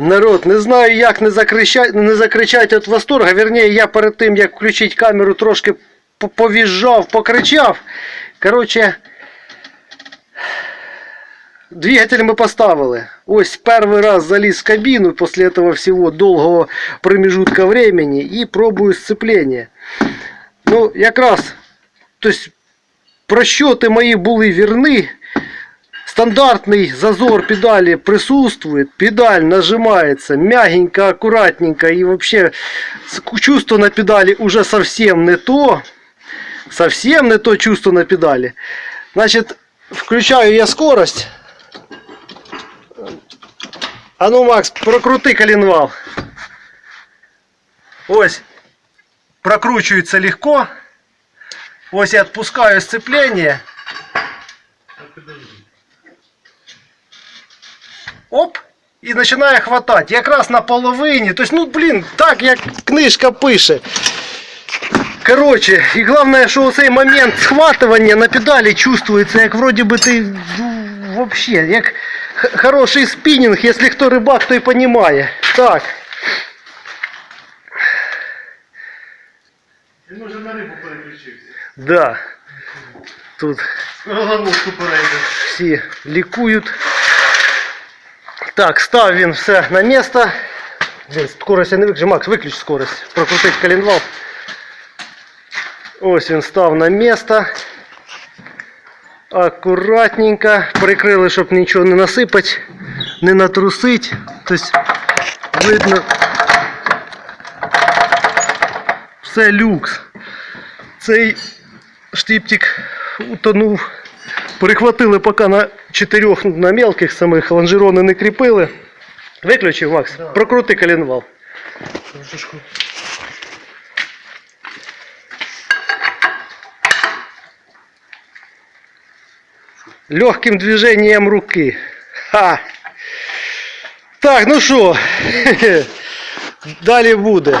Народ, не знаю, як не закричать, не закричать від восторга. Вірніше, я перед тим, як включити камеру, трошки по- повіжджав, покричав. Коротше, двигатель ми поставили. Ось перший раз заліз в кабіну після цього всього довгого промежутка времени і пробую сцеплення. Ну, якраз, тобто, просчоти мої були вірні. Стандартный зазор педали присутствует, педаль нажимается мягенько, аккуратненько и вообще чувство на педали уже совсем не то, совсем не то чувство на педали. Значит, включаю я скорость. А ну, Макс, прокрути коленвал. Ось, прокручивается легко. Ось я отпускаю сцепление. Оп! І починає хватати. Якраз на половині. Тобто, ну, блін, так як книжка пише. Коротше, і головне, що цей момент схватування на педалі чувствується, як вроді би ти ну, вообще, як х- хороший спінінг, якщо хто рибак, той розуміє. Так. Він уже на рибу переключився. Да. Тут Головушку перейде. всі лікують. Так, став він все на місце. Блін, скорость я не виключу. Макс, виключ скорость. Прокрутить коленвал. Ось він став на місце. Акуратненько. Прикрили, щоб нічого не насипати, не натрусить. Тобто видно. Все люкс. Цей штиптик утонув. Перехватили поки на чотирьох на мелких самих, лонжерони не кріпили. Виключив, Макс. Да. Прокрути коленвал. Легким движением руки. Ха. Так, ну що, далі буде.